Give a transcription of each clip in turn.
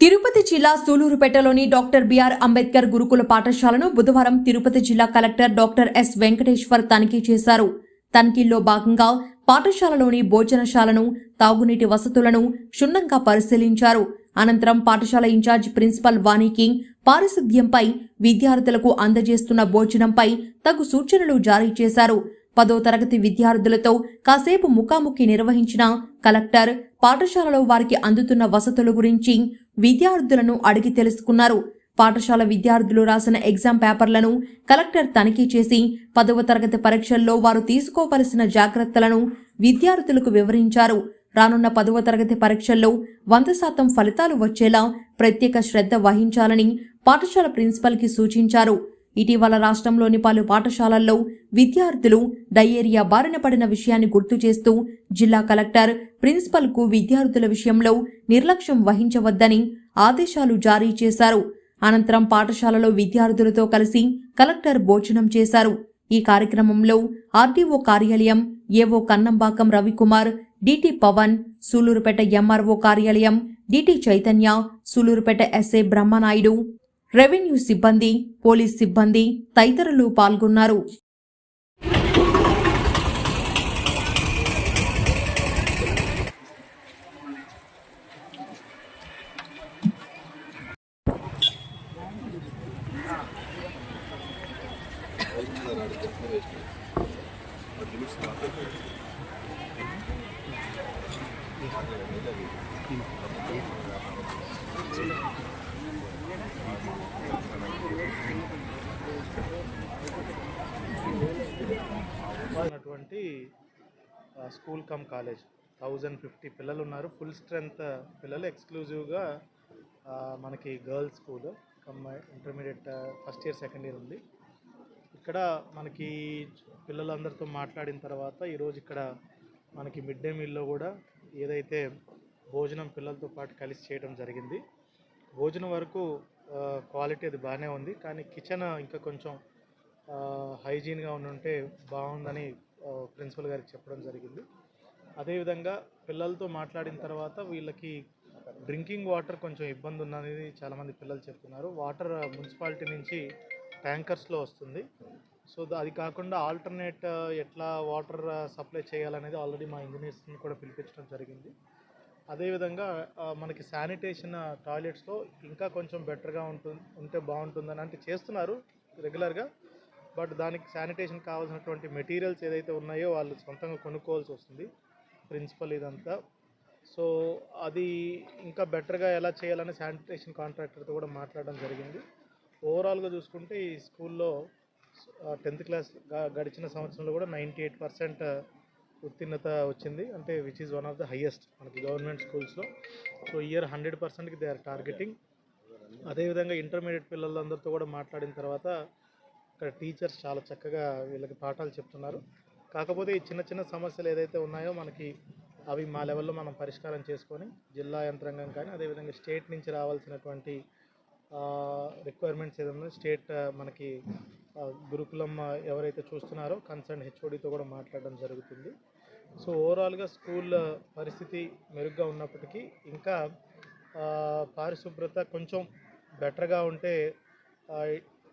తిరుపతి జిల్లా సూలూరుపేటలోని doctor BR Ambedkar గురుకుల పాఠశాలను బుధవారం తిరుపతి జిల్లా కలెక్టర్ డాక్టర్ ఎస్ వెంకటేశ్వర్ తనిఖీ చేశారు. తనిఖీల్లో భాగంగా పాఠశాలలోని భోజనశాలను తాగునీటి వసతులను క్షుణ్ణంగా పరిశీలించారు. అనంతరం పాఠశాల ఇన్ఛార్జ్ ప్రిన్సిపల్ వాణికి పారిశుద్ధ్యంపై విద్యార్థులకు అందజేస్తున్న భోజనంపై తగు సూచనలు జారీ చేశారు. పదో తరగతి విద్యార్థులతో కాసేపు ముఖాముఖి నిర్వహించిన కలెక్టర్ పాఠశాలలో వారికి అందుతున్న వసతుల గురించి విద్యార్థులను అడిగి తెలుసుకున్నారు. పాఠశాల విద్యార్థులు రాసిన ఎగ్జామ్ పేపర్లను కలెక్టర్ తనిఖీ చేసి పదవ తరగతి పరీక్షల్లో వారు తీసుకోవలసిన జాగ్రత్తలను విద్యార్థులకు వివరించారు. రానున్న పదవ తరగతి పరీక్షల్లో వంద శాతం ఫలితాలు వచ్చేలా ప్రత్యేక శ్రద్ధ వహించాలని పాఠశాల ప్రిన్సిపల్కి సూచించారు. ఇటీవల రాష్ట్రంలోని పలు పాఠశాలల్లో విద్యార్థులు డయేరియా బారిన పడిన విషయాన్ని గుర్తు చేస్తూ జిల్లా కలెక్టర్ ప్రిన్సిపల్కు విద్యార్థుల విషయంలో నిర్లక్ష్యం వహించవద్దని ఆదేశాలు జారీ చేశారు. అనంతరం పాఠశాలలో విద్యార్థులతో కలిసి కలెక్టర్ భోజనం చేశారు. ఈ కార్యక్రమంలో ఆర్డీఓ కార్యాలయం AO Kannambakam Ravikumar DT Pavan Sullurpeta MRO కార్యాలయం DT Chaitanya Sullurpeta SA Brahmanaidu revenue సిబ్బంది పోలీస్ సిబ్బంది తదితరులు పాల్గొన్నారు. ఉన్నటువంటి school cum college. Thousand fifty పిల్లలు ఉన్నారు. ఫుల్ స్ట్రెంగ్త్ పిల్లలు ఎక్స్క్లూజివ్గా మనకి girls school cum intermediate first year second year ఉంది. ఇక్కడ మనకి పిల్లలందరితో మాట్లాడిన తర్వాత ఈరోజు ఇక్కడ మనకి మిడ్ డే మీల్లో కూడా ఏదైతే భోజనం పిల్లలతో పాటు కలిసి చేయడం జరిగింది. భోజనం వరకు క్వాలిటీ అది బాగానే ఉంది. కానీ కిచెన్ ఇంకా కొంచెం హైజీన్గా ఉంటే బాగుందని ప్రిన్సిపల్ గారికి చెప్పడం జరిగింది. అదేవిధంగా పిల్లలతో మాట్లాడిన తర్వాత వీళ్ళకి డ్రింకింగ్ వాటర్ కొంచెం ఇబ్బంది ఉందనేది చాలామంది పిల్లలు చెప్తున్నారు. వాటర్ మున్సిపాలిటీ నుంచి ట్యాంకర్స్లో వస్తుంది. సో అది కాకుండా ఆల్టర్నేట్ ఎట్లా వాటర్ సప్లై చేయాలనేది ఆల్రెడీ మా ఇంజనీర్స్ని కూడా పిలిపించడం జరిగింది. అదేవిధంగా మనకి శానిటేషన్ టాయిలెట్స్లో ఇంకా కొంచెం బెటర్గా ఉంటుంది ఉంటే బాగుంటుందని అంటే చేస్తున్నారు రెగ్యులర్గా. బట్ దానికి శానిటేషన్ కావాల్సినటువంటి మెటీరియల్స్ ఏదైతే ఉన్నాయో వాళ్ళు సొంతంగా కొనుక్కోవాల్సి వస్తుంది ప్రిన్సిపల్ ఇదంతా. సో అది ఇంకా బెటర్గా ఎలా చేయాలని శానిటేషన్ కాంట్రాక్టర్తో కూడా మాట్లాడడం జరిగింది. ఓవరాల్గా చూసుకుంటే ఈ స్కూల్లో టెన్త్ క్లాస్ గడిచిన సంవత్సరంలో కూడా నైంటీ ఎయిట్ పర్సెంట్ ఉత్తీర్ణత వచ్చింది. అంటే which is one of the highest మనకి గవర్నమెంట్ స్కూల్స్లో. సో ఇయర్ హండ్రెడ్ పర్సెంట్కి దే ఆర్ టార్గెటింగ్. అదేవిధంగా ఇంటర్మీడియట్ పిల్లలందరితో కూడా మాట్లాడిన తర్వాత ఇక్కడ టీచర్స్ చాలా చక్కగా వీళ్ళకి పాఠాలు చెప్తున్నారు. కాకపోతే ఈ చిన్న చిన్న సమస్యలు ఏదైతే ఉన్నాయో మనకి అవి మా లెవెల్లో మనం పరిష్కారం చేసుకొని జిల్లా యంత్రాంగం కానీ అదేవిధంగా స్టేట్ నుంచి రావాల్సినటువంటి రిక్వైర్మెంట్స్ ఏదైనా స్టేట్ మనకి గురుకులం ఎవరైతే చూస్తున్నారో కన్సర్న్ హెచ్ఓడితో కూడా మాట్లాడడం జరుగుతుంది. సో ఓవరాల్గా స్కూల్ పరిస్థితి మెరుగ్గా ఉన్నప్పటికీ ఇంకా పారిశుభ్రత కొంచెం బెటర్గా ఉంటే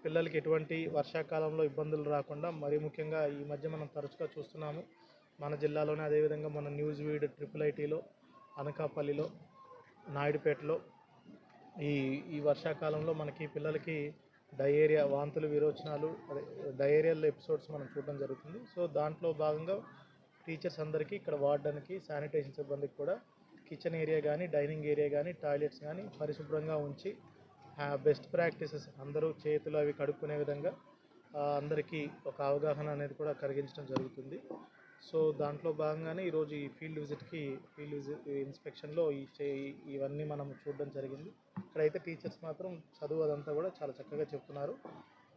పిల్లలకి ఎటువంటి వర్షాకాలంలో ఇబ్బందులు రాకుండా మరీ ముఖ్యంగా ఈ మధ్య మనం తరచుగా చూస్తున్నాము. మన జిల్లాలోనే అదేవిధంగా మన న్యూస్ వీడ్ ట్రిపుల్ ఐటీలో అనకాపల్లిలో నాయుడుపేటలో ఈ ఈ వర్షాకాలంలో మనకి పిల్లలకి డయేరియా వాంతులు విరోచనాలు అదే డయేరియల్ ఎపిసోడ్స్ మనం చూడడం జరుగుతుంది. సో దాంట్లో భాగంగా టీచర్స్ అందరికీ ఇక్కడ వాడడానికి శానిటేషన్ సిబ్బందికి కూడా కిచెన్ ఏరియా కానీ డైనింగ్ ఏరియా కానీ టాయిలెట్స్ కానీ పరిశుభ్రంగా ఉంచి బెస్ట్ ప్రాక్టీసెస్ అందరూ చేతులు అవి కడుక్కునే విధంగా అందరికీ ఒక అవగాహన అనేది కూడా కలిగించడం జరుగుతుంది. సో దాంట్లో భాగంగానే ఈరోజు ఈ ఫీల్డ్ విజిట్కి ఫీల్డ్ విజిట్ ఇన్స్పెక్షన్లో ఈ చే- ఇవన్నీ మనం చూడడం జరిగింది. ఇక్కడైతే టీచర్స్ మాత్రం చదువు అదంతా కూడా చాలా చక్కగా చెప్తున్నారు.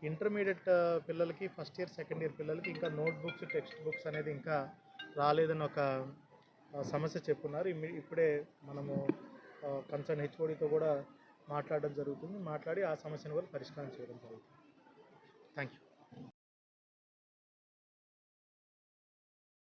ఇంటర్మీడియట్ పిల్లలకి ఫస్ట్ ఇయర్ సెకండ్ ఇయర్ పిల్లలకి ఇంకా నోట్ బుక్స్ టెక్స్ట్ బుక్స్ అనేది ఇంకా రాలేదని ఒక సమస్య చెప్పున్నారు. ఇప్పుడే మనము కన్సర్న్ హెచ్ఓడితో కూడా మాట్లాడడం జరుగుతుంది. మాట్లాడి ఆ సమస్యను కూడా పరిష్కారం చేయడం జరుగుతుంది. Thank you